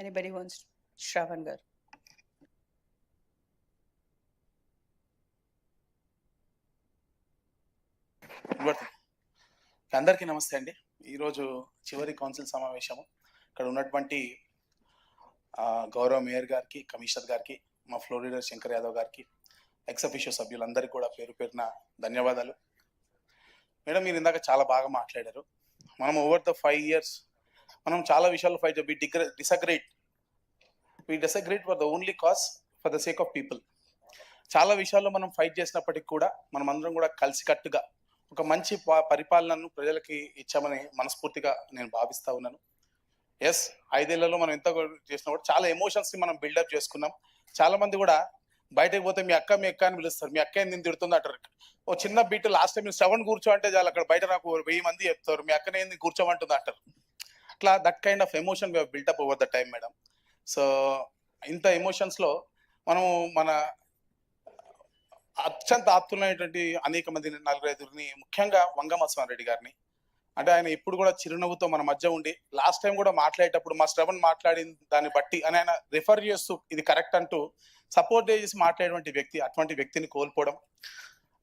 Anybody wants, Shravan Gar? అందరికీ నమస్తే అండి. ఈరోజు చివరి కౌన్సిల్ సమావేశము. ఇక్కడ ఉన్నటువంటి గౌరవ మేయర్ గారికి కమిషనర్ గారికి మా ఫ్లోరిడర్ శంకర్ యాదవ్ గారికి ఎక్సఫిషియో సభ్యులందరికీ కూడా పేరు పేరున ధన్యవాదాలు. మేడం మీరు ఇందాక చాలా బాగా మాట్లాడారు. మనం ఓవర్ ద ఫైవ్ ఇయర్స్ మనం చాలా విషయాలు fight we డిగ్ర disagree we disagree for the only cause for the sake of people చాలా విషయాల్లో మనం ఫైట్ చేసినప్పటికీ కూడా మనం అందరం కూడా కలిసికట్టుగా ఒక మంచి ప- పరిపాలనను ప్రజలకి ఇచ్చామని మనస్ఫూర్తిగా నేను భావిస్తా ఉన్నాను. ఎస్ ఐదేళ్ళలో మనం ఎంత చేసినా కూడా చాలా ఎమోషన్స్ని మనం బిల్డప్ చేసుకున్నాం. చాలా మంది కూడా బయటకు పోతే మీ అక్క మీ అక్క అని పిలుస్తారు. మీ అక్క నేను తిడుతుంది అంటారు. ఓ చిన్న బీట్ లాస్ట్ టైం సెవెన్ కూర్చో అంటే చాలు అక్కడ బయట నాకు వెయ్యి మంది చెప్తారు. మీ అక్కనే ఏంది కూర్చోమంటుంది అంటారు. అట్లా that kind of emotion build up over the time madam so ఇంత ఎమోషన్స్లో మనం మన అత్యంత ఆప్తులైనటువంటి అనేక మంది నలుగురైదుగురిని ముఖ్యంగా వంగమస్వామి రెడ్డి గారిని. అంటే ఆయన ఇప్పుడు కూడా చిరునవ్వుతో మన మధ్య ఉండి లాస్ట్ టైం కూడా మాట్లాడేటప్పుడు మా శ్రవణ్ మాట్లాడిన దాన్ని బట్టి అని ఆయన రిఫర్ చేస్తూ ఇది కరెక్ట్ అంటూ సపోర్ట్ చేసి మాట్లాడేటువంటి వ్యక్తి అటువంటి వ్యక్తిని కోల్పోవడం.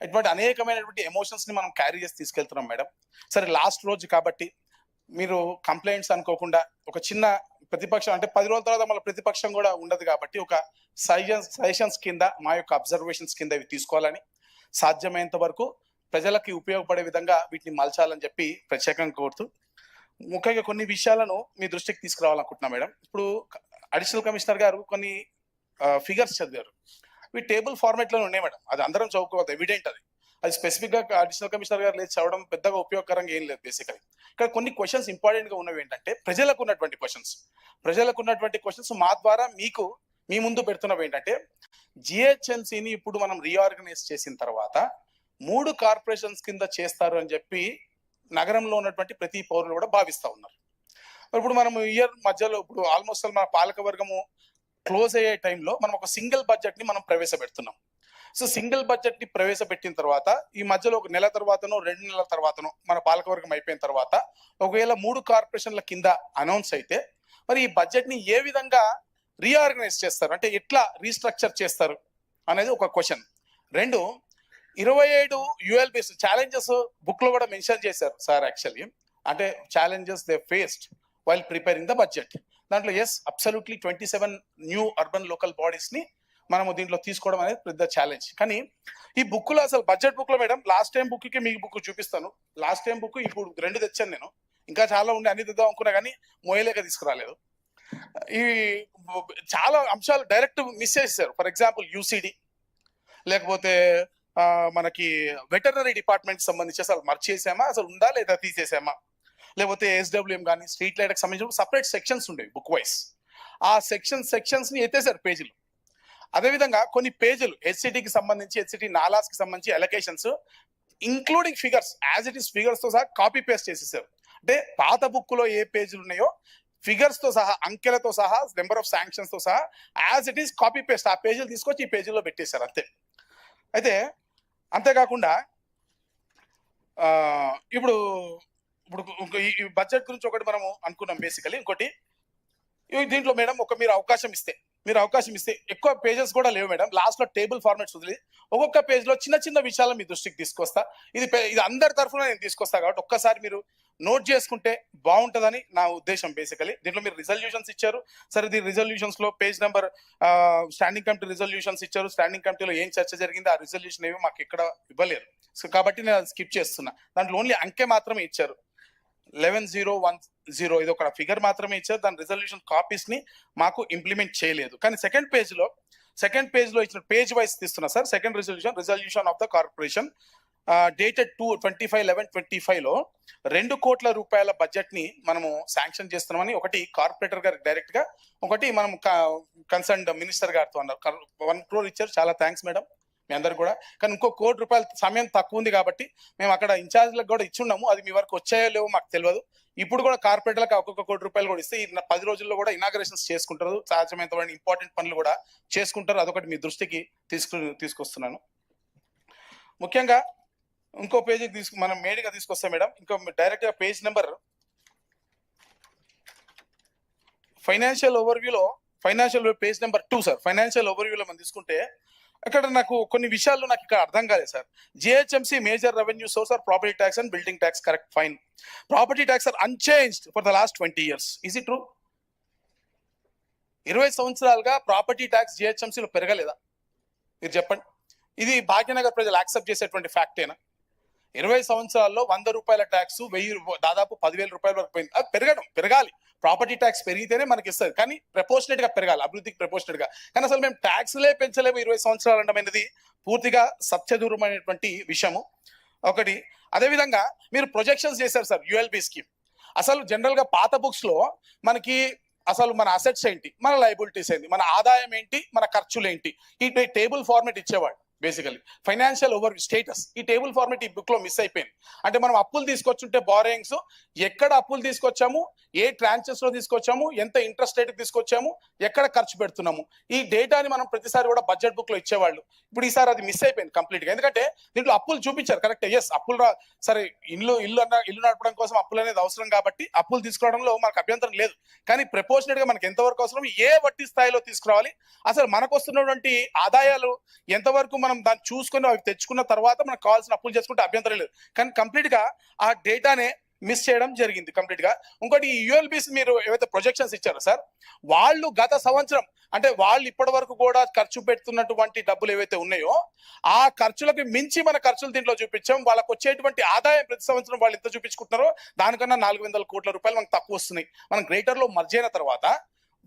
ఇటువంటి అనేకమైనటువంటి ఎమోషన్స్ని మనం క్యారీ చేసి తీసుకెళ్తున్నాం మేడం సరే లాస్ట్ రోజు కాబట్టి మీరు కంప్లైంట్స్ అనుకోకుండా ఒక చిన్న ప్రతిపక్షం అంటే పది రోజుల తర్వాత మళ్ళీ ప్రతిపక్షం కూడా ఉండదు కాబట్టి ఒక సజెషన్స్ సజెషన్స్ కింద మా యొక్క అబ్జర్వేషన్స్ కింద ఇవి తీసుకోవాలని సాధ్యమైనంత వరకు ప్రజలకి ఉపయోగపడే విధంగా వీటిని మలచాలని చెప్పి ప్రత్యేకంగా కోరుతూ ముఖ్యంగా కొన్ని విషయాలను మీ దృష్టికి తీసుకురావాలనుకుంటున్నా మేడం. ఇప్పుడు అడిషనల్ కమిషనర్ గారు కొన్ని ఫిగర్స్ చదివారు. ఇవి టేబుల్ ఫార్మేట్లో ఉన్నాయి మేడం. అది అందరం చదువుకోవద్దు ఎవిడెంట్ అది. అది స్పెసిఫిక్గా అడిషనల్ కమిషనర్ గారు లేదు చదవడం పెద్దగా ఉపయోగకరంగా ఏం లేదు బేసికలీ ఇక్కడ కొన్ని క్వశ్చన్స్ ఇంపార్టెంట్గా ఉన్నవి ఏంటంటే ప్రజలకు ఉన్నటువంటి క్వశ్చన్స్ ప్రజలకు ఉన్నటువంటి క్వశ్చన్స్ మా ద్వారా మీకు మీ ముందు పెడుతున్నవి ఏంటంటే జిహెచ్ఎంసీని ఇప్పుడు మనం రీఆర్గనైజ్ చేసిన తర్వాత మూడు కార్పొరేషన్స్ కింద చేస్తారు అని చెప్పి నగరంలో ఉన్నటువంటి ప్రతి పౌరులు కూడా భావిస్తూ ఉన్నారు. ఇప్పుడు మనం ఇయర్ మధ్యలో ఇప్పుడు ఆల్మోస్ట్ మన పాలక వర్గము క్లోజ్ అయ్యే టైంలో మనం ఒక సింగిల్ బడ్జెట్ని మనం ప్రవేశపెడుతున్నాం. సో సింగిల్ బడ్జెట్ని ప్రవేశపెట్టిన తర్వాత ఈ మధ్యలో ఒక నెల తర్వాతనో రెండు నెలల తర్వాతనో మన పాలకవర్గం అయిపోయిన తర్వాత ఒకవేళ మూడు కార్పొరేషన్ల కింద అనౌన్స్ అయితే మరి ఈ బడ్జెట్ని ఏ విధంగా రీఆర్గనైజ్ చేస్తారు? అంటే ఎట్లా రీస్ట్రక్చర్ చేస్తారు? అనేది ఒక క్వశ్చన్. రెండు ఇరవై ఏడు యుఎల్బిస్ ఛాలెంజెస్ బుక్లో కూడా మెన్షన్ చేశారు సార్ యాక్చువల్లీ. అంటే challenges they faced while preparing the budget దాంట్లో yes absolutely twenty seven new urban local బాడీస్ని మనము దీంట్లో తీసుకోవడం అనేది పెద్ద ఛాలెంజ్ కానీ ఈ బుక్లో అసలు బడ్జెట్ బుక్లో మేడం లాస్ట్ టైం బుక్కి మీ మీకు బుక్ చూపిస్తాను. లాస్ట్ టైం బుక్ ఇప్పుడు రెండు తెచ్చాను నేను. ఇంకా చాలా ఉండే అన్ని తెద్దాం అనుకున్నా కానీ మోయలేక తీసుకురాలేదు. ఈ చాలా అంశాలు డైరెక్ట్ మిస్ చేశారు for example U C D లేకపోతే మనకి వెటర్నరీ డిపార్ట్మెంట్ సంబంధించి అసలు మర్చేసామా అసలు ఉందా లేదా తీసేసామా? లేకపోతే ఎస్డబ్ల్యూఎం కానీ స్ట్రీట్ లైట్కి సంబంధించిన సపరేట్ సెక్షన్స్ ఉండేవి బుక్ వైస్ ఆ సెక్షన్ సెక్షన్స్ని ఎత్తేసారు పేజీలు అదేవిధంగా కొన్ని పేజీలు హెచ్సిటికి సంబంధించి హెచ్సిటి నాలాస్కి సంబంధించి allocations including figures as it is ఫిగర్స్తో సహా కాపీ పేస్ట్ చేసేసారు అంటే పాత బుక్లో ఏ పేజీలు ఉన్నాయో ఫిగర్స్తో సహా అంకెలతో సహా నెంబర్ ఆఫ్ శాంక్షన్స్తో సహా as it is copy paste ఆ పేజీలు తీసుకొచ్చి ఈ పేజీలో పెట్టేశారు అంతే. అయితే అంతేకాకుండా ఇప్పుడు ఇప్పుడు ఈ బడ్జెట్ గురించి ఒకటి మనము అనుకున్నాం బేసికలీ ఇంకోటి దీంట్లో మేడం ఒక మీరు అవకాశం ఇస్తే. మీరు అవకాశం ఇస్తే. ఎక్కువ పేజెస్ కూడా లేవు మేడం. లాస్ట్లో టేబుల్ ఫార్మాట్స్ వదిలి ఒక్కొక్క పేజ్లో చిన్న చిన్న విషయాలు మీ దృష్టికి తీసుకొస్తా. ఇది ఇది అందరి తరఫున నేను తీసుకొస్తా కాబట్టి ఒక్కసారి మీరు నోట్ చేసుకుంటే బాగుంటుందని నా ఉద్దేశం బేసికలీ దీంట్లో మీరు రిజల్యూషన్స్ ఇచ్చారు. సరే దీని రిజల్యూషన్స్లో page number standing committee resolutions ఇచ్చారు. స్టాండింగ్ కమిటీలో ఏం చర్చ జరిగింది ఆ రిజల్యూషన్ ఏవి మాకు ఎక్కడ ఇవ్వలేరు. సో కాబట్టి నేను స్కిప్ చేస్తున్నా. దాంట్లో ఓన్లీ అంకె మాత్రమే ఇచ్చారు. లెవెన్ జీరో వన్ జీరో ఇది ఒక ఫిగర్ మాత్రమే ఇచ్చారు. దాని రిజల్యూషన్ కాపీస్ని మాకు ఇంప్లిమెంట్ చేయలేదు. కానీ సెకండ్ పేజ్లో సెకండ్ పేజ్లో ఇచ్చిన పేజ్ వైస్ తీస్తున్నా sir. Second resolution resolution of the corporation dated two twenty five eleven twenty ఫైవ్లో రెండు కోట్ల రూపాయల బడ్జెట్ని మనము శాంక్షన్ చేస్తున్నామని ఒకటి కార్పొరేటర్ గారికి డైరెక్ట్గా ఒకటి మనం కన్సర్న్ మినిస్టర్ గారితో అన్నారు. వన్ క్రోర్ ఇచ్చారు. చాలా థ్యాంక్స్ మేడం మీ అందరు కూడా. కానీ ఇంకో కోటి రూపాయల సమయం తక్కువ ఉంది కాబట్టి మేము అక్కడ ఇన్ఛార్జ్లకు కూడా ఇచ్చున్నాము. అది మీ వరకు వచ్చాయో లేవో మాకు తెలియదు. ఇప్పుడు కూడా కార్పొరేట్లకు ఒక్కొక్క కోటి రూపాయలు కూడా ఇస్తే పది రోజుల్లో కూడా ఇనాగ్రేషన్స్ చేసుకుంటారు. సహజమైన ఇంపార్టెంట్ పనులు కూడా చేసుకుంటారు. అదొకటి మీ దృష్టికి తీసుకు తీసుకొస్తున్నాను. ముఖ్యంగా ఇంకో పేజీకి తీసుకు మనం మేడిగా తీసుకొస్తాం మేడం. ఇంకో డైరెక్ట్గా page number financial ఓవర్వ్యూలో financial page number two sir financial ఓవర్వ్యూలో మనం తీసుకుంటే అక్కడ నాకు కొన్ని విషయాలు నాకు ఇక్కడ అర్థం కాలేదు sir. GHMC major revenue source are property tax and building tax correct fine. Property tax are unchanged for the last twenty years is it true ఇరవై సంవత్సరాలుగా ప్రాపర్టీ ట్యాక్స్ జిహెచ్ఎంసీలో పెరగలేదా? మీరు చెప్పండి. ఇది భాగ్యనగర్ ప్రజలు యాక్సెప్ట్ చేసేటువంటి ఫ్యాక్టేనా? ఇరవై సంవత్సరాల్లో వంద రూపాయల ట్యాక్స్ వెయ్యి దాదాపు పదివేల రూపాయల వరకు పోయింది. అది పెరగడం పెరగాలి. ప్రాపర్టీ ట్యాక్స్ పెరిగితేనే మనకి ఇస్తారు కానీ ప్రపోర్షనేట్గా పెరగాలి అభివృద్ధికి ప్రపోర్షనేట్గా. కానీ అసలు మేము ట్యాక్స్లే పెంచలేము ఇరవై సంవత్సరాలు అనేది పూర్తిగా సత్యదూరమైనటువంటి విషయము. ఒకటి అదేవిధంగా మీరు ప్రొజెక్షన్స్ చేశారు సార్ యుఎల్బి స్కీమ్ అసలు జనరల్గా పాత బుక్స్లో మనకి అసలు మన అసెట్స్ ఏంటి? మన లైబిలిటీస్ ఏంటి? మన ఆదాయం ఏంటి? మన ఖర్చులు ఏంటి? ఈ టేబుల్ ఫార్మేట్ ఇచ్చేవాడు. బేసికలీ ఫైనాన్షియల్ ఓవర్ స్టేటస్ ఈ టేబుల్ ఫార్మేట్ ఈ బుక్లో మిస్ అయిపోయింది. అంటే మనం అప్పులు తీసుకొచ్చుంటే బారోయింగ్స్ ఎక్కడ అప్పులు తీసుకొచ్చాము ఏ ట్రాన్చెస్లో తీసుకొచ్చాము ఎంత ఇంట్రెస్ట్ రేట్ తీసుకొచ్చాము ఎక్కడ ఖర్చు పెడుతున్నాము. ఈ డేటాని మనం ప్రతిసారి కూడా బడ్జెట్ బుక్లో ఇచ్చేవాళ్ళు. ఇప్పుడు ఈసారి అది మిస్ అయిపోయింది కంప్లీట్గా. ఎందుకంటే దీంట్లో అప్పులు చూపించారు కరెక్ట్ ఎస్ అప్పులు రా సరే ఇల్లు ఇల్లు అన్న ఇల్లు నడపడం కోసం అప్పులు అనేది అవసరం కాబట్టి అప్పులు తీసుకోవడంలో మనకు అభ్యంతరం లేదు. కానీ ప్రపోర్షనేట్గా మనకి ఎంతవరకు అవసరం ఏ వడ్డీ స్థాయిలో తీసుకురావాలి? అసలు మనకు వస్తున్నటువంటి ఆదాయాలు ఎంతవరకు మనం దాన్ని చూసుకుని అవి తెచ్చుకున్న తర్వాత మనకు కావాల్సిన అప్పులు చేసుకుంటే అభ్యంతరం లేదు. కానీ కంప్లీట్గా ఆ డేటానే మిస్ చేయడం జరిగింది కంప్లీట్గా. ఇంకోటి యుఎల్బిస్ మీరు ఏవైతే ప్రొజెక్షన్స్ ఇచ్చారో సార్ వాళ్ళు గత సంవత్సరం అంటే వాళ్ళు ఇప్పటి వరకు కూడా ఖర్చు పెడుతున్నటువంటి డబ్బులు ఏవైతే ఉన్నాయో ఆ ఖర్చులకు మించి మన ఖర్చులు దీంట్లో చూపించాం. వాళ్ళకి వచ్చేటువంటి ఆదాయం ప్రతి సంవత్సరం వాళ్ళు ఎంత చూపించుకుంటున్నారో దానికన్నా నాలుగు వందల కోట్ల రూపాయలు మనకు తక్కువ వస్తున్నాయి. మనం గ్రేటర్లో మర్జ్ అయిన తర్వాత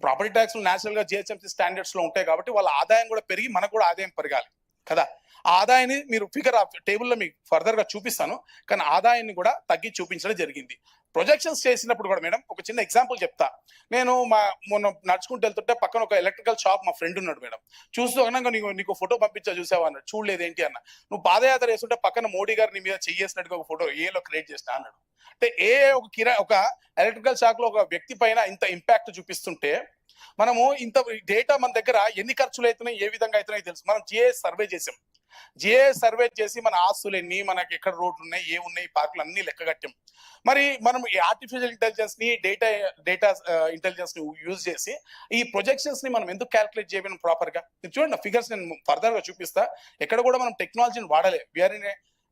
ప్రాపర్టీ ట్యాక్స్ నేషనల్గా జిహెచ్ఎంసీ స్టాండర్డ్స్లో ఉంటాయి కాబట్టి వాళ్ళ ఆదాయం కూడా పెరిగి మనకు కూడా ఆదాయం పెరగాలి. కదా? ఆదాయాన్ని మీరు ఫిగర్ టేబుల్లో మీకు ఫర్దర్గా చూపిస్తాను. కానీ ఆదాయాన్ని కూడా తగ్గి చూపించడం జరిగింది. ప్రొజెక్షన్స్ చేసినప్పుడు కూడా మేడం ఒక చిన్న ఎగ్జాంపుల్ చెప్తా. నేను మా మొన్న నడుచుకుంటూ వెళ్తుంటే పక్కన ఒక ఎలక్ట్రికల్ షాప్ మా ఫ్రెండ్ ఉన్నాడు మేడం. చూస్తూ నీకు నీకు ఫోటో పంపించా చూసావా అన్నాడు. చూడలేదు ఏంటి అన్న. నువ్వు పాదయాత్ర చేస్తుంటే పక్కన మోడీ గారు నీ మీద చెయ్యేసినట్టుగా ఒక ఫోటో ఏలో క్రియేట్ చేస్తా అన్నాడు. అంటే ఏ ఒక కిరా ఒక ఎలక్ట్రికల్ షాక్లో ఒక వ్యక్తి పైన ఇంత ఇంపాక్ట్ చూపిస్తుంటే మనము ఇంత డేటా మన దగ్గర ఎన్ని ఖర్చులు అవుతున్నాయి ఏ విధంగా అవుతున్నాయి తెలుసు. మనం జిఏ సర్వే చేసాం. జిఏ సర్వే చేసి మన ఆస్తులు ఎన్ని మనకి ఎక్కడ రోడ్లు ఉన్నాయి ఏ ఉన్నాయి పార్కులు అన్ని లెక్క కట్టాం. మరి మనం ఈ ఆర్టిఫిషియల్ ఇంటెలిజెన్స్ని డేటా డేటా ఇంటెలిజెన్స్ని యూజ్ చేసి ఈ ప్రొజెక్షన్స్ని మనం ఎందుకు క్యాల్కులేట్ చేయడం ప్రాపర్గా? చూడండి ఫిగర్స్ నేను ఫర్దర్గా చూపిస్తా. ఎక్కడ కూడా మనం టెక్నాలజీని వాడలే. విఆర్ ఇన్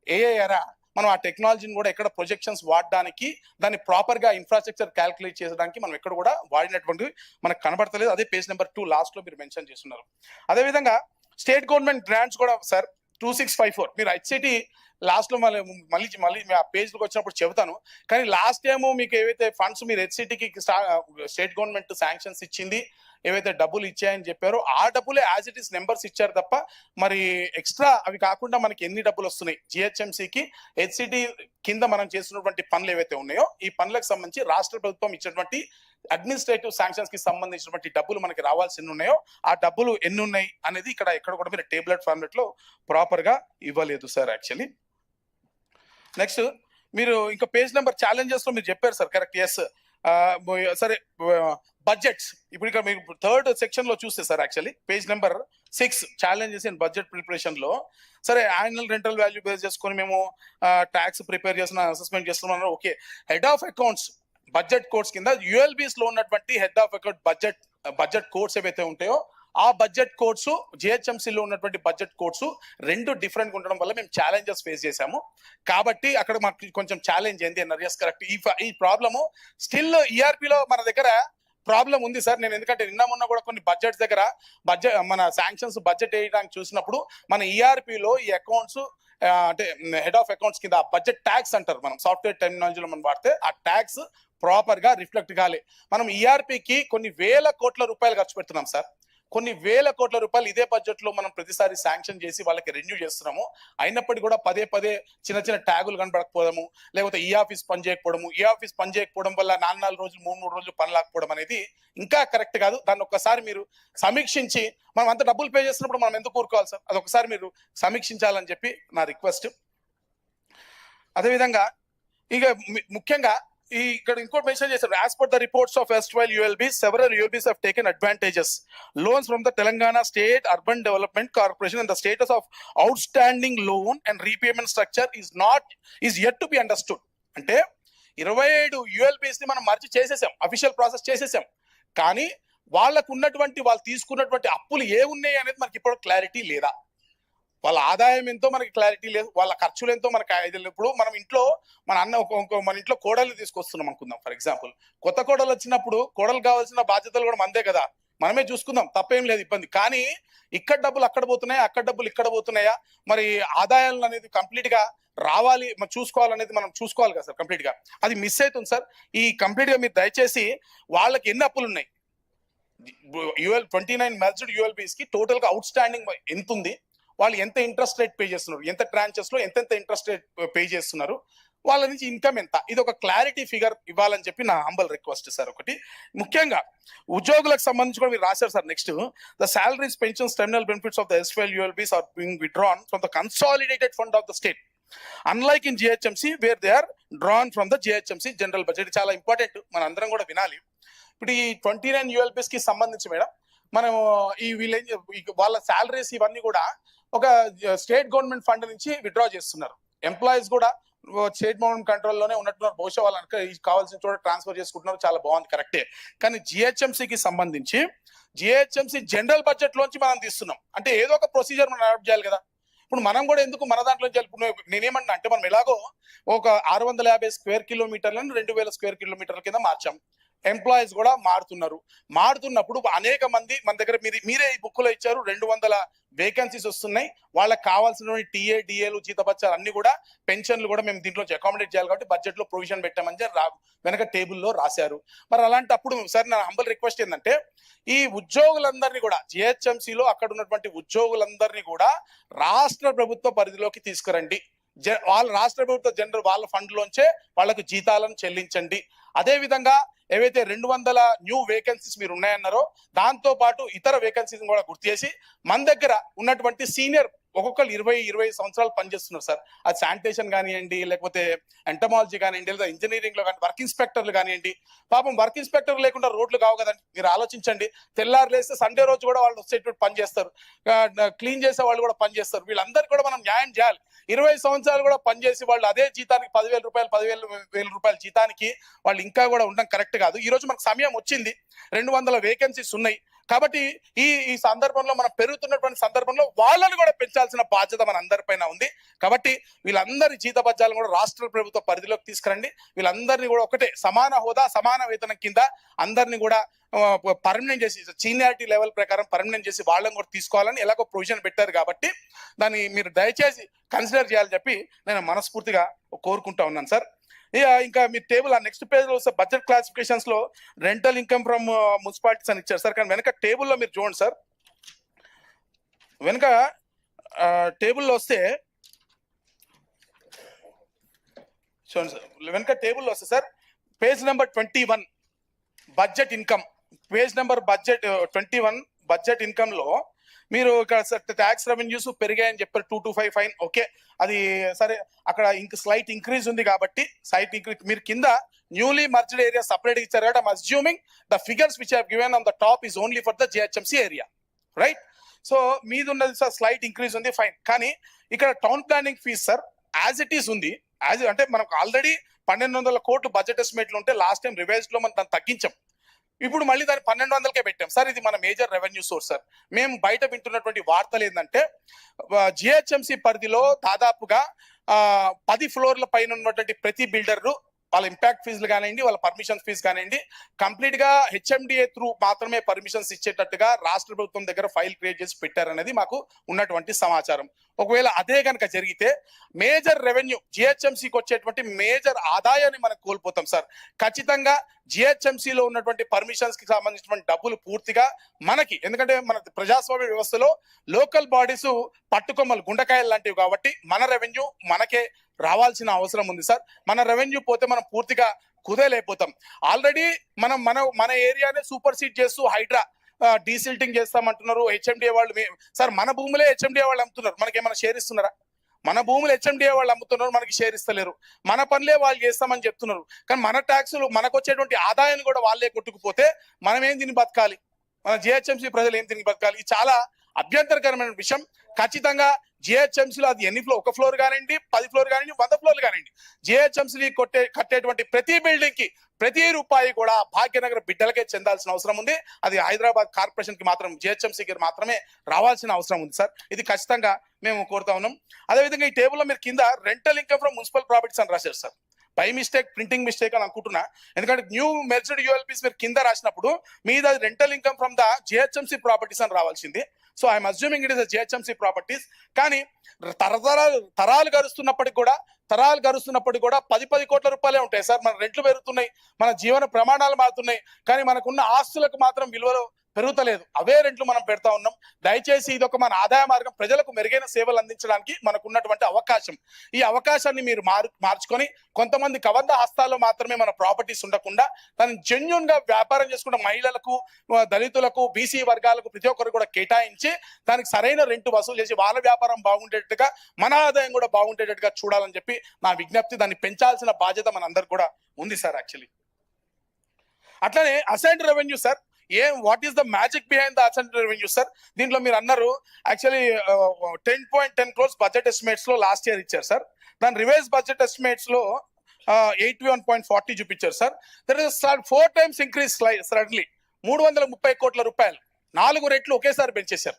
ఏఐ ఎరా మనం ఆ టెక్నాలజీని కూడా ఎక్కడ ప్రొజెక్షన్స్ వాడడానికి దాన్ని ప్రాపర్గా ఇన్ఫ్రాస్ట్రక్చర్ క్యాల్కులేట్ చేయడానికి మనం ఎక్కడ కూడా వాడినటువంటి మనకు కనబడతలేదు. అదే పేజ్ నెంబర్ టూ లాస్ట్లో మీరు మెన్షన్ చేస్తున్నారు. అదే విధంగా స్టేట్ గవర్నమెంట్ గ్రాంట్స్ కూడా sir two six five four మీరు హెచ్సిటీ లాస్ట్లో మళ్ళీ మళ్ళీ మళ్ళీ ఆ పేజ్లోకి వచ్చినప్పుడు చెబుతాను. కానీ లాస్ట్ టైము మీకు ఏవైతే ఫండ్స్ మీరు హెచ్సిటీకి స్టేట్ గవర్నమెంట్ శాంక్షన్స్ ఇచ్చింది ఏవైతే డబ్బులు ఇచ్చాయని చెప్పారో ఆ డబ్బులే యాజ్ ఇట్ ఈస్ నెంబర్స్ ఇచ్చారు తప్ప మరి ఎక్స్ట్రా అవి కాకుండా మనకి ఎన్ని డబ్బులు వస్తున్నాయి? జిహెచ్ఎంసీకి హెచ్సిటి కింద మనం చేస్తున్నటువంటి పనులు ఏవైతే ఉన్నాయో ఈ పనులకు సంబంధించి రాష్ట్ర ప్రభుత్వం ఇచ్చినటువంటి అడ్మినిస్ట్రేటివ్ శాంక్షన్స్కి సంబంధించినటువంటి డబ్బులు మనకి రావాల్సి ఎన్ని ఉన్నాయో ఆ డబ్బులు ఎన్ని ఉన్నాయి అనేది ఇక్కడ ఎక్కడ కూడా మీరు టేబులెట్ ఫార్మెట్లో ప్రాపర్గా ఇవ్వలేదు సార్ యాక్చువల్లీ నెక్స్ట్ మీరు ఇంకా పేజ్ నెంబర్ ఛాలెంజెస్లో మీరు చెప్పారు సార్ కరెక్ట్ ఎస్ సరే బడ్జెట్స్ ఇప్పుడు ఇక్కడ మీరు థర్డ్ సెక్షన్లో చూస్తే sir actually page number six challenges in budget ప్రిపరేషన్లో. సరే యాన్యువల్ రెంటల్ వాల్యూ బేస్ చేసుకొని మేము ట్యాక్స్ ప్రిపేర్ చేసిన అసెస్మెంట్ చేస్తున్నాం okay head of accounts budget course కింద యుఎల్బిస్లో ఉన్నటువంటి head of account budget budget course ఏవైతే ఉంటాయో ఆ బడ్జెట్ కోడ్స్ జిహెచ్ఎంసీలో ఉన్నటువంటి బడ్జెట్ కోడ్స్ రెండు డిఫరెంట్ ఉండడం వల్ల మేము ఛాలెంజెస్ ఫేస్ చేశాము. కాబట్టి అక్కడ మాకు కొంచెం ఛాలెంజ్ ఏంది అన్నారు. ఎస్ కరెక్ట్ ఈ ఈ ప్రాబ్లము స్టిల్లో మన దగ్గర ప్రాబ్లం ఉంది సార్. నేను ఎందుకంటే నిన్న మొన్న కూడా కొన్ని బడ్జెట్స్ దగ్గర బడ్జెట్ మన శాంక్షన్స్ బడ్జెట్ వేయడానికి చూసినప్పుడు మన ఈఆర్పిలో లో ఈ అకౌంట్స్ అంటే హెడ్ ఆఫ్ అకౌంట్స్ కింద బడ్జెట్ ట్యాక్స్ అంటారు మనం. సాఫ్ట్వేర్ టెక్నాలజీలో మనం వాడితే ఆ ట్యాక్స్ ప్రాపర్గా రిఫ్లెక్ట్ కాలే. మనం ఈఆర్పికి కి కొన్ని వేల కోట్ల రూపాయలు ఖర్చు పెడుతున్నాం సార్. కొన్ని వేల కోట్ల రూపాయలు ఇదే బడ్జెట్లో మనం ప్రతిసారి శాంక్షన్ చేసి వాళ్ళకి రెన్యూ చేస్తున్నాము. అయినప్పటికీ కూడా పదే పదే చిన్న చిన్న ట్యాగులు కనబడకపోవడము లేకపోతే ఈ ఆఫీస్ పని చేయకపోవడము ఈ ఆఫీస్ పని చేయకపోవడం వల్ల నాలుగు నాలుగు రోజులు మూడు మూడు రోజులు పని లేకపోవడం అనేది ఇంకా కరెక్ట్ కాదు. దాన్ని ఒక్కసారి మీరు సమీక్షించి మనం అంత డబ్బులు పే చేస్తున్నప్పుడు మనం ఎందుకు కోరుకోవాలి సార్? అది ఒకసారి మీరు సమీక్షించాలని చెప్పి నా రిక్వెస్ట్ అదేవిధంగా ఇక ముఖ్యంగా ఈ ఇక్కడ ఇంకోటి మెన్షన్ చేశారు as per the reports of ఎస్ట్ while ULB several ULBs have taken advantages loans from the Telangana state urban development corporation and the status of outstanding loan and repayment structure is not is yet to be understood అంటే ఇరవై ఏడు యుఎల్బీస్ని మనం మర్చి చేసేసాం official process చేసేసాం. కానీ వాళ్ళకు ఉన్నటువంటి వాళ్ళు తీసుకున్నటువంటి అప్పులు ఏ ఉన్నాయి అనేది మనకి ఇప్పుడు క్లారిటీ లేదా. వాళ్ళ ఆదాయం ఎంతో మనకి క్లారిటీ లేదు వాళ్ళ ఖర్చులు ఎంతో మనకి ఐడియా ఇప్పుడు మనం ఇంట్లో మన అన్న ఒక మన ఇంట్లో కోడలు తీసుకొస్తున్నాం అనుకుందాం ఫర్ ఎగ్జాంపుల్ కొత్త కోడలు వచ్చినప్పుడు కోడలు కావాల్సిన బాధ్యతలు కూడా మనదే కదా మనమే చూసుకుందాం తప్పేం లేదు ఇబ్బంది కానీ ఇక్కడ డబ్బులు అక్కడ పోతున్నాయా అక్కడ డబ్బులు ఇక్కడ పోతున్నాయా మరి ఆదాయాలు అనేది కంప్లీట్గా రావాలి మరి చూసుకోవాలనేది మనం చూసుకోవాలి కదా సార్ కంప్లీట్గా అది మిస్ అవుతుంది సార్ ఈ కంప్లీట్గా మీరు దయచేసి వాళ్ళకి ఎన్ని అప్పులు ఉన్నాయి యుఎల్ ట్వంటీ నైన్ మెర్జ్డ్ యుఎల్బీస్కి టోటల్గా అవుట్ స్టాండింగ్ ఎంత ఉంది వాళ్ళు ఎంత ఇంట్రెస్ట్ రేట్ పే చేస్తున్నారు ఎంత ట్రాంచెస్లో ఎంతెంత ఇంట్రెస్ట్ రేట్ పే చేస్తున్నారు వాళ్ళ నుంచి ఇన్కమ్ ఎంత? ఇది ఒక క్లారిటీ ఫిగర్ ఇవ్వాలని చెప్పి నా హంబల్ రిక్వెస్ట్ సార్ ఒకటి. ముఖ్యంగా ఉద్యోగులకు సంబంధించి కూడా మీరు రాశారు sir next the salaries pensions terminal benefits of the ఎస్ఫెల్ ULBs are being withdrawn from the consolidated fund of the state unlike in GHMC where they are drawn from the GHMC general budget చాలా important మన అందరం కూడా వినాలి. ఇప్పుడు ఈ twenty nine యుఎల్బీస్కి సంబంధించి madam మనం ఈ వీళ్ళ వాళ్ళ సాలరీస్ ఇవన్నీ కూడా ఒక స్టేట్ గవర్నమెంట్ ఫండ్ నుంచి విత్డ్రా చేస్తున్నారు. ఎంప్లాయీస్ కూడా స్టేట్ గవర్నమెంట్ కంట్రోల్లోనే ఉన్నట్టున్నారు. బహుశా వాళ్ళకి కావాల్సిన చోట ట్రాన్స్ఫర్ చేసుకుంటున్నారు. చాలా బాగుంది కరెక్టే. కానీ జిహెచ్ఎంసీకి కి సంబంధించి జిహెచ్ఎంసీ జనరల్ బడ్జెట్ లోంచి మనం తీస్తున్నాం. అంటే ఏదో ఒక ప్రొసీజర్ మనం అడాప్ట్ చేయాలి కదా. ఇప్పుడు మనం కూడా ఎందుకు మన దాంట్లో ఇప్పుడు నేనేమన్నా అంటే మనం ఎలాగో ఒక ఆరు వందల యాభై స్క్వేర్ కిలోమీటర్లను రెండు వేల స్క్వేర్ కిలోమీటర్ల కింద మార్చాం. ఎంప్లాయీస్ కూడా మారుతున్నారు. మారుతున్నప్పుడు అనేక మంది మన దగ్గర మీరు మీరే ఈ బుక్లో ఇచ్చారు రెండు వందల వేకెన్సీస్ వస్తున్నాయి. వాళ్ళకి కావాల్సినటువంటి టీఏ డిఏలు జీతపత్యాలు అన్ని కూడా పెన్షన్లు కూడా మేము దీంట్లో అకామిడేట్ చేయాలి కాబట్టి బడ్జెట్లో ప్రొవిజన్ పెట్టామని రా- వెనక టేబుల్లో రాశారు. మరి అలాంటప్పుడు సార్ నా హంబల్ రిక్వెస్ట్ ఏంటంటే ఈ ఉద్యోగులందరినీ కూడా జిహెచ్ఎంసీలో అక్కడ ఉన్నటువంటి ఉద్యోగులందరినీ కూడా రాష్ట్ర ప్రభుత్వ పరిధిలోకి తీసుకురండి. జ- వాళ్ళ రాష్ట్ర ప్రభుత్వ జనరల్ వాళ్ళ ఫండ్లోంచే వాళ్ళకు జీతాలను చెల్లించండి. అదే విధంగా ఏవైతే రెండు వందల న్యూ వేకెన్సీస్ మీరు ఉన్నాయన్నారో దాంతో పాటు ఇతర వేకెన్సీస్ కూడా గుర్తు చేసి మన దగ్గర ఉన్నటువంటి సీనియర్ ఒక్కొక్కరు ఇరవై ఇరవై సంవత్సరాలు పనిచేస్తున్నారు సార్. అది శానిటేషన్ కానివ్వండి లేకపోతే ఎంటమాలజీ కానివ్వండి లేదా ఇంజనీరింగ్లో కానీ వర్క్ ఇన్స్పెక్టర్లు కానివ్వండి. పాపం వర్క్ ఇన్స్పెక్టర్ లేకుండా రోడ్లు కావు కదండి. మీరు ఆలోచించండి. తెల్లారు లేస్తే సండే రోజు కూడా వాళ్ళు వచ్చేటువంటి పని చేస్తారు. క్లీన్ చేసే వాళ్ళు కూడా పని చేస్తారు. వీళ్ళందరికీ కూడా మనం న్యాయం చేయాలి. ఇరవై సంవత్సరాలు కూడా పనిచేసి వాళ్ళు అదే జీతానికి పదివేల రూపాయలు పదివేల వేల రూపాయల జీతానికి వాళ్ళు ఇంకా కూడా ఉండడం కరెక్ట్ కాదు. ఈ రోజు మనకు సమయం వచ్చింది. రెండు వందల వేకెన్సీస్ ఉన్నాయి. కాబట్టి ఈ ఈ సందర్భంలో మనం పెరుగుతున్నటువంటి సందర్భంలో వాళ్ళని కూడా పెంచాల్సిన బాధ్యత మన అందరిపైన ఉంది. కాబట్టి వీళ్ళందరి జీతభత్యాలను కూడా రాష్ట్ర ప్రభుత్వ పరిధిలోకి తీసుకురండి. వీళ్ళందరినీ కూడా ఒకటే సమాన హోదా సమాన వేతనం కింద అందరినీ కూడా పర్మనెంట్ చేసి సీనియారిటీ లెవెల్ ప్రకారం పర్మనెంట్ చేసి వాళ్ళని కూడా తీసుకోవాలని ఎలాగో ప్రొవిజన్ పెట్టారు కాబట్టి దాన్ని మీరు దయచేసి కన్సిడర్ చేయాలని చెప్పి నేను మనస్ఫూర్తిగా కోరుకుంటా ఉన్నాను సార్. ఇంకా మీ టేబుల్ ఆ నెక్స్ట్ పేజ్లో వస్తే బడ్జెట్ క్లాసిఫికేషన్స్లో రెంటల్ ఇన్కమ్ ఫ్రమ్ మున్సిపాలిటీస్ అని ఇచ్చారు. సార్ కానీ వెనక టేబుల్లో మీరు చూడండి సార్. వెనక టేబుల్లో వస్తే చూడండి సార్. వెనక టేబుల్లో వస్తే sir page number twenty one budget income page number budget twenty one budget ఇన్కమ్లో మీరు ఇక్కడ ట్యాక్స్ రెవెన్యూస్ పెరిగాయని చెప్పారు two two five fine okay అది సరే అక్కడ ఇంక స్లైట్ ఇంక్రీజ్ ఉంది కాబట్టి సైట్ ఇంక్రీజ్ మీరు కింద న్యూలీ మర్జ్డ్ ఏరియా సపరేట్ ఇచ్చారు కాబట్టి I'm assuming the figures which have given on the top is only for the GHMC area right so మీది ఉన్నది సార్ స్లైట్ ఇంక్రీజ్ ఉంది ఫైన్ కానీ ఇక్కడ town planning fees sir as it is ఉంది as అంటే మనకు ఆల్రెడీ పన్నెండు వందల కోట్లు బడ్జెట్ ఎస్టిమేట్లు ఉంటే లాస్ట్ టైం రివైజ్లో మనం దాన్ని తగ్గించాం. ఇప్పుడు మళ్ళీ దాన్ని పన్నెండు వందలకే పెట్టాం. సార్ ఇది మన మేజర్ రెవెన్యూ సోర్స్ సార్. మేము బయట వింటున్నటువంటి వార్తలు ఏంటంటే జిహెచ్ఎంసి పరిధిలో దాదాపుగా పది ఫ్లోర్ల పైన ఉన్నటువంటి ప్రతి బిల్డర్లు వాళ్ళ ఇంపాక్ట్ ఫీజులు కానివ్వండి వాళ్ళ పర్మిషన్ ఫీజు కానివ్వండి కంప్లీట్గా హెచ్ఎండిఏ త్రూ మాత్రమే పర్మిషన్స్ ఇచ్చేటట్టుగా రాష్ట్ర ప్రభుత్వం దగ్గర ఫైల్ క్రియేట్ చేసి పెట్టారనేది మాకు ఉన్నటువంటి సమాచారం. ఒకవేళ అదే కనుక జరిగితే మేజర్ రెవెన్యూ జిహెచ్ఎంసీకి వచ్చేటువంటి మేజర్ ఆదాయాన్ని మనం కోల్పోతాం సార్. ఖచ్చితంగా జిహెచ్ఎంసీలో లో ఉన్నటువంటి పర్మిషన్స్కి సంబంధించినటువంటి డబ్బులు పూర్తిగా మనకి ఎందుకంటే మన ప్రజాస్వామ్య వ్యవస్థలో లోకల్ బాడీస్ పట్టుకొమ్మలు గుండకాయలు లాంటివి కాబట్టి మన రెవెన్యూ మనకే రావాల్సిన అవసరం ఉంది సార్. మన రెవెన్యూ పోతే మనం పూర్తిగా కుదేలైపోతాం. ఆల్రెడీ మనం మన మన ఏరియానే సూపర్ సీడ్ చేస్తూ హైడ్రా డీసిల్టింగ్ చేస్తామంటున్నారు. హెచ్ఎండిఏ వాళ్ళు సార్ మన భూములే హెచ్ఎండిఏ వాళ్ళు అమ్ముతున్నారు. మనకి ఏమైనా షేర్ ఇస్తున్నారా? మన భూములు హెచ్ఎండిఏ వాళ్ళు అమ్ముతున్నారు మనకి షేర్ ఇస్తలేరు. మన పనులే వాళ్ళు చేస్తామని చెప్తున్నారు. కానీ మన ట్యాక్సులు మనకు వచ్చేటువంటి ఆదాయాన్ని కూడా వాళ్ళే కొట్టుకుపోతే మనం ఏం దీన్ని బతకాలి? మన జిహెచ్ఎంసీ ప్రజలు ఏం దీనికి బతకాలి? ఇది చాలా అభ్యంతరకరమైన విషయం. ఖచ్చితంగా జిహెచ్ఎంసీలో అది ఎన్ని ఫ్లోర్ ఒక ఫ్లోర్ కానివ్వండి పది ఫ్లోర్ కానివ్వండి వంద ఫ్లోర్లు కానివ్వండి జిహెచ్ఎంసీ కొట్టే కట్టేటువంటి ప్రతి బిల్డింగ్కి ప్రతి రూపాయి కూడా భాగ్యనగర్ బిడ్డలకే చెందాల్సిన అవసరం ఉంది. అది హైదరాబాద్ కార్పొరేషన్కి మాత్రం జిహెచ్ఎంసీకి మాత్రమే రావాల్సిన అవసరం ఉంది సార్. ఇది ఖచ్చితంగా మేము కోరుతా ఉన్నాం. అదేవిధంగా ఈ టేబుల్లో మీరు కింద rental income from municipal properties అని రాశారు sir. By mistake printing mistake అని అనుకుంటున్నా. ఎందుకంటే న్యూ మెర్జ్డ్ యూఎల్పీస్ మీరు కింద రాసినప్పుడు మీద rental income from the GHMC properties అని రావాల్సింది. So I'm assuming it is GHMC properties కానీ తరతరాలు తరాలు గరుస్తున్నప్పటికి కూడా తరాలు గరుస్తున్నప్పటికి కూడా పది పది కోట్ల రూపాయలే ఉంటాయి. సార్ మన రెంట్లు పెరుగుతున్నాయి మన జీవన ప్రమాణాలు మారుతున్నాయి. కానీ మనకున్న ఆస్తులకు మాత్రం విలువలు పెరుగుతలేదు. అవే రెంట్లు మనం పెడతా ఉన్నాం. దయచేసి ఇది ఒక మన ఆదాయ మార్గం. ప్రజలకు మెరుగైన సేవలు అందించడానికి మనకు ఉన్నటువంటి అవకాశం. ఈ అవకాశాన్ని మీరు మారు మార్చుకొని కొంతమంది కవంద హస్తాల్లో మాత్రమే మన ప్రాపర్టీస్ ఉండకుండా దాన్ని జెన్యున్గా వ్యాపారం చేసుకున్న మహిళలకు దళితులకు బీసీ వర్గాలకు ప్రతి ఒక్కరు కూడా కేటాయించి దానికి సరైన రెంట్ వసూలు చేసి వాళ్ళ వ్యాపారం బాగుండేట్టుగా మన ఆదాయం కూడా బాగుండేటట్టుగా చూడాలని చెప్పి నా విజ్ఞప్తి. దాన్ని పెంచాల్సిన బాధ్యత మనందరికి కూడా ఉంది సార్ యాక్చువల్లీ. అట్లనే అసైన్డ్ రెవెన్యూ సార్ ఏం what is the magic behind the assigned revenue sir దీంట్లో మీరు అన్నారు actually ten point ten crores budget ఎస్టిమేట్స్లో last year ఇచ్చారు సార్ దాని రివైజ్ బడ్జెట్ ఎస్టిమేట్స్లో ఎయిటీ వన్ పాయింట్ ఫార్టీ చూపించారు sir there is four times increase suddenly మూడు వందల ముప్పై కోట్ల రూపాయలు. నాలుగు రెట్లు ఒకేసారి పెంచేశారు.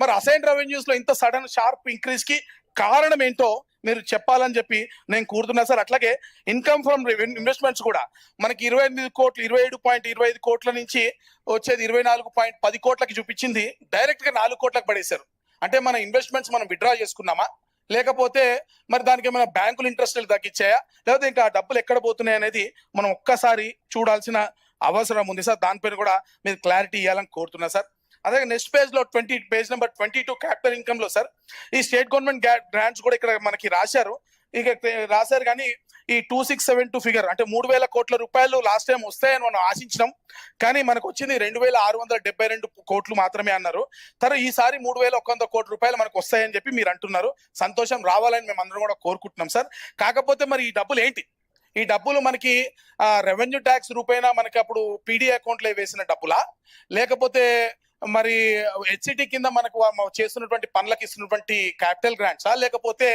మరి అసైన్ రెవెన్యూస్లో ఇంత సడన్ షార్ప్ ఇంక్రీజ్కి కారణం ఏంటో మీరు చెప్పాలని చెప్పి నేను కోరుతున్నా సార్. అట్లాగే ఇన్కమ్ ఫ్రమ్ ఇన్వెస్ట్మెంట్స్ కూడా మనకి ఇరవై ఎనిమిది కోట్లు ఇరవై ఏడు పాయింట్ ఇరవై ఐదు కోట్ల నుంచి వచ్చేది ఇరవై నాలుగు పాయింట్ పది కోట్లకి చూపించింది. డైరెక్ట్గా నాలుగు కోట్లకు పడేశారు. అంటే మన ఇన్వెస్ట్మెంట్స్ మనం విత్డ్రా చేసుకున్నామా? లేకపోతే మరి దానికి ఏమైనా బ్యాంకులు ఇంట్రెస్ట్ తగ్గించాయా? లేకపోతే ఇంకా ఆ డబ్బులు ఎక్కడ పోతున్నాయి అనేది మనం ఒక్కసారి చూడాల్సిన అవసరం ఉంది సార్. దానిపైన కూడా మీరు క్లారిటీ ఇవ్వాలని కోరుతున్నా సార్. అదే నెక్స్ట్ పేజ్లో twenty page number twenty two capital ఇన్కమ్లో sir ఈ స్టేట్ గవర్నమెంట్ గ్రాంట్స్ కూడా ఇక్కడ మనకి రాశారు. ఇక రాశారు కానీ ఈ two six seven two figure అంటే మూడు వేల కోట్ల రూపాయలు లాస్ట్ టైం వస్తాయని మనం ఆశించినాం. కానీ మనకు వచ్చింది రెండు వేల ఆరు వందల డెబ్బై రెండు కోట్లు మాత్రమే అన్నారు. తర్వాత ఈసారి మూడు వేల ఒక వంద కోట్ల రూపాయలు మనకు వస్తాయని చెప్పి మీరు అంటున్నారు. సంతోషం రావాలని మేము అందరం కూడా కోరుకుంటున్నాం సార్ కాకపోతే మరి ఈ డబ్బులు ఏంటి? ఈ డబ్బులు మనకి రెవెన్యూ ట్యాక్స్ రూపేణా మనకి అప్పుడు పీడీ అకౌంట్లో వేసిన డబ్బులా? లేకపోతే మరి హెచ్సిటి కింద మనకు చేస్తున్నటువంటి పనులకు ఇస్తున్నటువంటి క్యాపిటల్ గ్రాంట్సా లేకపోతే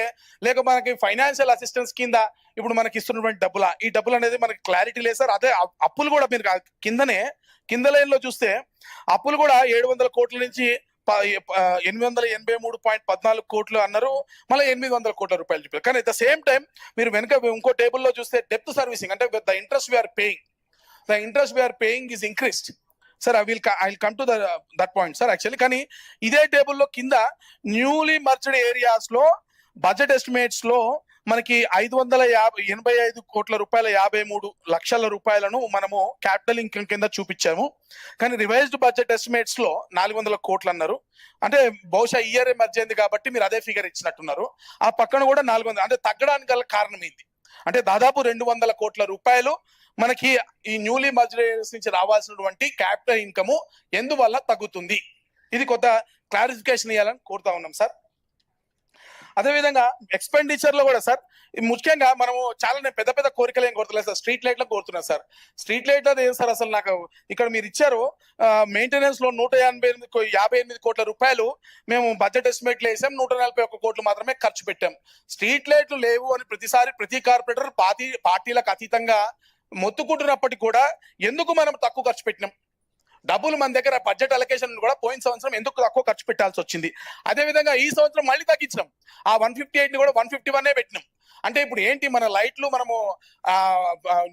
లేక మనకి ఫైనాన్షియల్ అసిస్టెన్స్ కింద ఇప్పుడు మనకి ఇస్తున్నటువంటి డబ్బులా? ఈ డబ్బులు అనేది మనకి క్లారిటీ లేదు సార్. అదే అప్పులు కూడా మీరు కిందనే కింద లైన్లో చూస్తే అప్పులు కూడా ఏడు వందల కోట్ల నుంచి ఎనిమిది వందల ఎనభై మూడు పాయింట్ పద్నాలుగు కోట్లు అన్నారు. మళ్ళీ ఎనిమిది వందల కోట్ల రూపాయలు చెప్పారు. కానీ అట్ ద సేమ్ టైం మీరు వెనుక ఇంకో టేబుల్లో చూస్తే డెప్త్ సర్వీసింగ్ అంటే the interest we are paying the interest we are paying is increased sir I will I will come to that point sir actually కానీ ఇదే టేబుల్లో కింద న్యూలీ మర్జ్డ్ ఏరియాస్లో బడ్జెట్ ఎస్టిమేట్స్లో మనకి ఐదు వందల యాభై ఎనభై ఐదు కోట్ల రూపాయల యాభై మూడు లక్షల రూపాయలను మనము క్యాపిటల్ ఇన్కమ్ కింద చూపించాము. కానీ రివైజ్డ్ బడ్జెట్ ఎస్టిమేట్స్లో నాలుగు వందల కోట్లు అన్నారు. అంటే బహుశా ఇయర్ మధ్య అయింది కాబట్టి మీరు అదే ఫిగర్ ఇచ్చినట్టున్నారు. ఆ పక్కన కూడా నాలుగు వందలు అంటే తగ్గడానికి గల కారణం ఏంది? అంటే దాదాపు రెండు వందల కోట్ల రూపాయలు మనకి ఈ న్యూలీ మజ్రేస్ నుంచి రావాల్సినటువంటి క్యాపిటల్ ఇన్కమ్ ఎందువల్ల తగ్గుతుంది? ఇది కొత్త క్లారిఫికేషన్ ఇవ్వాలని కోరుతా ఉన్నాం సార్. అదేవిధంగా ఎక్స్పెండిచర్లో కూడా సార్ ముఖ్యంగా మనము చాలా నేను పెద్ద పెద్ద కోరికలు ఏం కోరతలేదు సార్ స్ట్రీట్ లైట్లో కోరుతున్నా సార్. స్ట్రీట్ లైట్ అది ఏం సార్ అసలు నాకు ఇక్కడ మీరు ఇచ్చారు మెయింటెనెన్స్లో నూట ఎనభై ఎనిమిది యాభై ఎనిమిది కోట్ల రూపాయలు మేము బడ్జెట్ ఎస్టిమేట్ వేసాం నూట నలభై ఒక్క కోట్లు మాత్రమే ఖర్చు పెట్టాం. స్ట్రీట్ లైట్లు లేవు అని ప్రతిసారి ప్రతి కార్పొరేటర్ పార్టీ పార్టీలకు అతీతంగా మొత్తుకుంటున్నప్పటికీ కూడా ఎందుకు మనం తక్కువ ఖర్చు పెట్టినాం? డబ్బులు మన దగ్గర బడ్జెట్ అలొకేషన్ కూడా పోయిన సంవత్సరం ఎందుకు తక్కువ ఖర్చు పెట్టాల్సి వచ్చింది? అదే విధంగా ఈ సంవత్సరం మళ్ళీ తగ్గించినాం. ఆ వన్ ఫిఫ్టీ ఎయిట్ని కూడా వన్ ఫిఫ్టీ వన్ పెట్టినాం. అంటే ఇప్పుడు ఏంటి మన లైట్లు మనము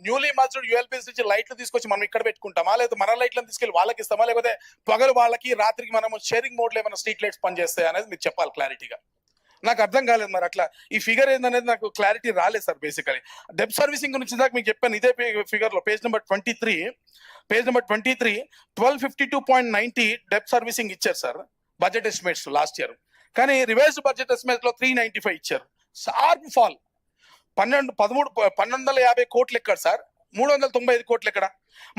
న్యూలీ మల్స్డ్ యూఎల్పీస్ నుంచి లైట్లు తీసుకొచ్చి మనం ఇక్కడ పెట్టుకుంటామా? లేదా మన లైట్లను తీసుకెళ్ళి వాళ్ళకి ఇస్తామా? లేకపోతే పగలు వాళ్ళకి రాత్రికి మనము షేరింగ్ మోడ్లో ఏమైనా స్ట్రీట్ లైట్స్ పనిచేస్తాయి అనేది మీరు చెప్పాలి క్లారిటీగా నాకు అర్థం కాలేదు మరి అట్లా. ఈ ఫిగర్ ఏందనేది నాకు క్లారిటీ రాలేదు సార్ బేసికలీ డెబ్ సర్వీసింగ్ గురించి దాకా మీకు చెప్పాను ఇదే ఫిగర్లో page number twenty three page number twenty three twelve fifty two point ninety debt servicing ఇచ్చారు sir. Budget estimates last year కానీ రివైజ్డ్ బడ్జెట్ ఎస్టిమేట్స్లో త్రీ నైన్టీ ఫైవ్ ఇచ్చారు. షార్ప్ ఫాల్ పన్నెండు పదమూడు పన్నెండు వందల యాభై కోట్లు ఎక్కడ సార్. మూడు వందల తొంభై ఐదు కోట్లు ఎక్కడ?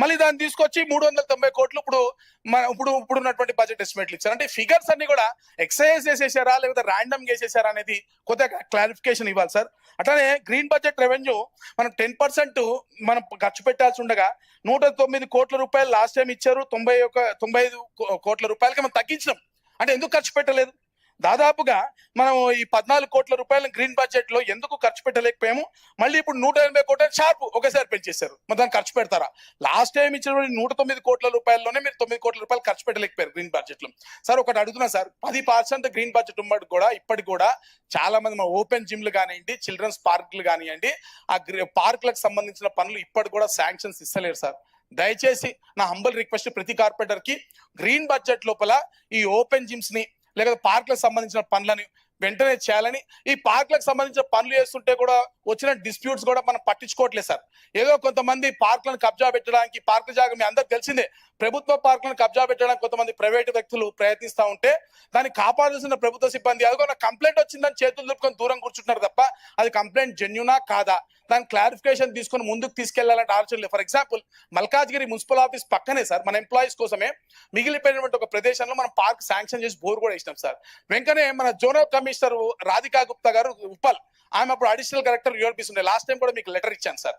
మళ్ళీ దాన్ని తీసుకొచ్చి మూడు వందల తొంభై కోట్లు ఇప్పుడు మన ఇప్పుడు ఇప్పుడు ఉన్నటువంటి బడ్జెట్ ఎస్టిమేట్లు ఇచ్చారు. అంటే ఫిగర్స్ అన్ని కూడా ఎక్సైజ్ చేసేసారా లేకపోతే ర్యాండమ్ చేసేసారా అనేది కొద్దిగా క్లారిఫికేషన్ ఇవ్వాలి సార్. అట్లానే గ్రీన్ బడ్జెట్ రెవెన్యూ మనం టెన్ పర్సెంట్ మనం ఖర్చు పెట్టాల్సి ఉండగా నూట తొమ్మిది కోట్ల రూపాయలు లాస్ట్ టైం ఇచ్చారు. తొంభై ఒక తొంభై ఐదు కోట్ల రూపాయలకి మనం తగ్గించినాం. అంటే ఎందుకు ఖర్చు పెట్టలేదు? దాదాపుగా మనం ఈ పద్నాలుగు కోట్ల రూపాయల గ్రీన్ బడ్జెట్లో ఎందుకు ఖర్చు పెట్టలేకపోయాము? మళ్ళీ ఇప్పుడు నూట ఎనభై కోట్ల షార్ప్ ఒకేసారి పెంచేశారు. మరి దాన్ని ఖర్చు పెడతారా? లాస్ట్ టైం ఇచ్చినటువంటి నూట తొమ్మిది కోట్ల రూపాయల్లోనే మీరు తొమ్మిది కోట్ల రూపాయలు ఖర్చు పెట్టలేకపోయారు గ్రీన్ బడ్జెట్లో సార్ ఒకటి అడుగుతున్నా సార్ పది పర్సెంట్ గ్రీన్ బడ్జెట్ ఉన్నట్టు కూడా ఇప్పటికి కూడా చాలా మంది మా ఓపెన్ జిమ్లు కానివ్వండి చిల్డ్రన్స్ పార్కులు కానివ్వండి ఆ పార్కులకు సంబంధించిన పనులు ఇప్పటికి కూడా శాంక్షన్స్ ఇస్తలేరు సార్. దయచేసి నా హంబల్ రిక్వెస్ట్ ప్రతి కార్పొరేటర్కి గ్రీన్ బడ్జెట్ లోపల ఈ ఓపెన్ జిమ్స్ని లేకపోతే పార్కులకు సంబంధించిన పనులని వెంటనే చేయాలని ఈ పార్కులకు సంబంధించిన పనులు చేస్తుంటే కూడా వచ్చిన డిస్ప్యూట్స్ కూడా మనం పట్టించుకోవట్లేదు సార్. ఏదో కొంతమంది పార్కులను కబ్జా పెట్టడానికి పార్కుల జాగా మీ అందరికి తెలిసిందే ప్రభుత్వ పార్కులను కబ్జా పెట్టడానికి కొంతమంది ప్రైవేట్ వ్యక్తులు ప్రయత్నిస్తా ఉంటే దాన్ని కాపాడాల్సిన ప్రభుత్వ సిబ్బంది అదిగో నాకు కంప్లైంట్ వచ్చిందని చేతులు దులుపుకొని దూరం కూర్చుంటున్నారు తప్ప అది కంప్లైంట్ జెన్యునా కాదా? దాని క్లారిఫికేషన్ తీసుకొని ముందుకు తీసుకెళ్ళాలంటే ఆలోచన లేదు. For example Malkajgiri municipal office పక్కనే సార్ మన ఎంప్లాయీస్ కోసమే మిగిలిపోయినటువంటి ఒక ప్రదేశంలో మనం పార్క్ శాంక్షన్ చేసి బోర్ కూడా ఇచ్చినాం సార్. వెంకనే మన జోనల్ కమిషనర్ రాధికా గుప్తా గారు ఉపల్ ఆమె అప్పుడు అడిషనల్ కలెక్టర్ యూఆర్పీస్ ఉండే లాస్ట్ టైం కూడా మీకు లెటర్ ఇచ్చాను సార్.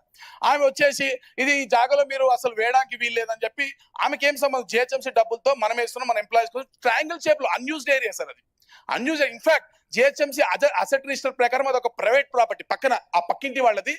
ఆమె వచ్చేసి ఇది ఈ జాగాలో మీరు అసలు వేయడానికి వీల్లేదని చెప్పి ఆమెకి ఏం సంబంధం జిహెచ్ఎంసీ డబ్బులతో మనం వేస్తున్నాం మన ఎంప్లాయీస్ కోసం. ట్రయాంగిల్ షేప్లో అన్యూస్డ్ ఏరియా సార్ అది. Unusual in fact GHMC asset register ప్రకారం అది ఒక ప్రైవేట్ ప్రాపర్టీ పక్కన ఆ పక్కింటి వాళ్ళది.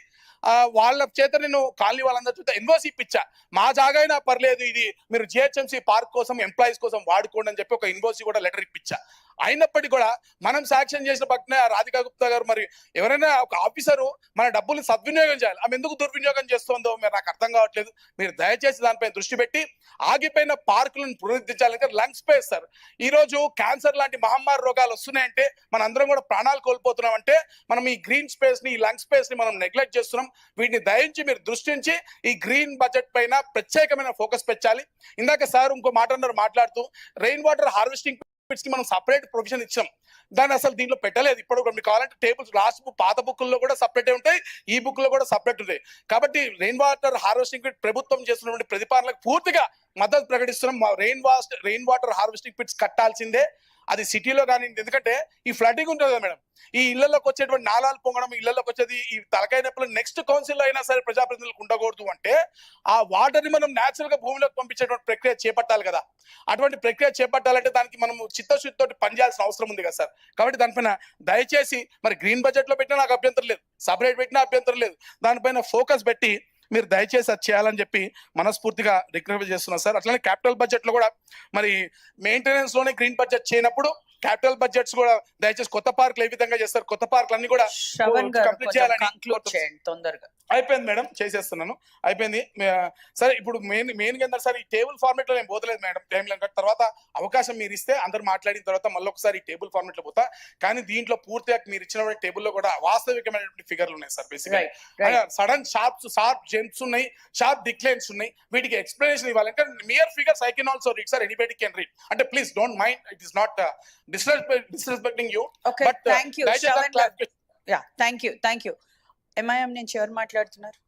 వాళ్ళ చేత నేను కాలనీ వాళ్ళందరి చేత ఎన్ఓసి ఇప్పించా. మా జాగా అయినా పర్లేదు ఇది. మీరు జిహెచ్ఎంసీ పార్క్ కోసం ఎంప్లాయీస్ కోసం వాడుకోండి అని చెప్పి ఒక ఇన్వోసీ కూడా లెటర్ ఇప్పించా. అయినప్పటికీ కూడా మనం శాంక్షన్ చేసిన పక్కనే రాధికా గుప్తా గారు మరి ఎవరైనా ఒక ఆఫీసరు మన డబ్బులు సద్వినియోగం చేయాలి. ఆమె ఎందుకు దుర్వినియోగం చేస్తుందో మీరు నాకు అర్థం కావట్లేదు. మీరు దయచేసి దానిపై దృష్టి పెట్టి ఆగిపోయిన పార్కులను పునరుద్ధరించాలంటే లంగ్ స్పేస్ సార్. ఈ రోజు క్యాన్సర్ లాంటి మహమ్మారి రోగాలు వస్తున్నాయంటే మన అందరం కూడా ప్రాణాలు కోల్పోతున్నాం అంటే మనం ఈ గ్రీన్ స్పేస్ని ఈ లంగ్ స్పేస్ని మనం నెగ్లెక్ట్ చేస్తున్నాం. వీటిని దయించి మీరు దృష్టించి ఈ గ్రీన్ బడ్జెట్ పైన ప్రత్యేకమైన ఫోకస్ పెట్టాలి ఇందాక సార్ ఇంకో మాట అన్నారు మాట్లాడుతూ రెయిన్ వాటర్ హార్వెస్టింగ్ కి మనం సపరేట్ ప్రొవిజన్ ఇచ్చాం. దాన్ని అసలు దీంట్లో పెట్టలేదు. ఇప్పుడు మీకు కావాలంటే టేబుల్స్ లాస్ట్ బుక్ పాత బుక్లో కూడా సపరేట్ ఉంటాయి. ఈ బుక్లో కూడా సపరేట్ ఉంటాయి. కాబట్టి రెయిన్ వాటర్ హార్వెస్టింగ్ పిట్ ప్రభుత్వం చేస్తున్నటువంటి ప్రతిపాదనలకు పూర్తిగా మద్దతు ప్రకటిస్తున్నాం. Rain waste rain water harvesting pits కట్టాల్సిందే. అది సిటీలో కానీ ఎందుకంటే ఈ ఫ్లడింగ్ ఉంటుంది కదా మేడం. ఈ ఇళ్ళలోకి వచ్చేటువంటి నాలాలు పొంగడం ఇళ్ళలోకి వచ్చేది ఈ తలకాయ నొప్పులు నెక్స్ట్ కౌన్సిల్ అయినా సరే ప్రజాప్రతినిధులకు ఉండకూడదు అంటే ఆ వాటర్ని మనం న్యాచురల్గా భూమిలోకి పంపించేటువంటి ప్రక్రియ చేపట్టాలి కదా. అటువంటి ప్రక్రియ చేపట్టాలంటే దానికి మనం చిత్తశుద్ధితో పనిచేయాల్సిన అవసరం ఉంది కదా సార్. కాబట్టి దానిపైన దయచేసి మరి గ్రీన్ బడ్జెట్లో పెట్టినా నాకు అభ్యంతరం లేదు సపరేట్ పెట్టినా అభ్యంతరం లేదు. దానిపైన ఫోకస్ పెట్టి మీరు దయచేసి అది చేయాలని చెప్పి మనస్ఫూర్తిగా రిక్వెస్ట్ చేస్తున్నారు సార్. అట్లనే క్యాపిటల్ బడ్జెట్లో కూడా మరి మెయింటెనెన్స్లోనే గ్రీన్ బడ్జెట్ చేయనప్పుడు క్యాపిటల్ బడ్జెట్స్ కూడా దయచేసి కొత్త పార్కులు ఏ విధంగా చేస్తారు కొత్త పార్కులు అన్ని కూడా కొంచెం చేయాలని తొందరగా. అయిపోయింది మేడం చేసేస్తున్నాను. అయిపోయింది. సరే ఇప్పుడు మెయిన్ మెయిన్గా సార్ ఈ టేబుల్ ఫార్మేట్లో నేను పోతలేదు మేడం టైం లెంక. తర్వాత అవకాశం మీరు ఇస్తే అందరు మాట్లాడిన తర్వాత మళ్ళీ ఒకసారి ఈ టేబుల్ ఫార్మేట్లో పోతా. కానీ దీంట్లో పూర్తిగా మీరు ఇచ్చిన టేబుల్లో కూడా వాస్తవికమైనటువంటి ఫిగర్లు ఉన్నాయి sir basic sudden sharps sharp jumps ఉన్నాయి షార్ప్ డిక్లైన్స్ ఉన్నాయి. వీటికి ఎక్స్ప్లెనేషన్ ఇవ్వాలంటే mere figures I can also read sir anybody can read అంటే please don't mind it is not disrespecting you okay but thank you Shravan గారు yeah thank you thank you MIM నుంచి ఎవరు మాట్లాడుతున్నారు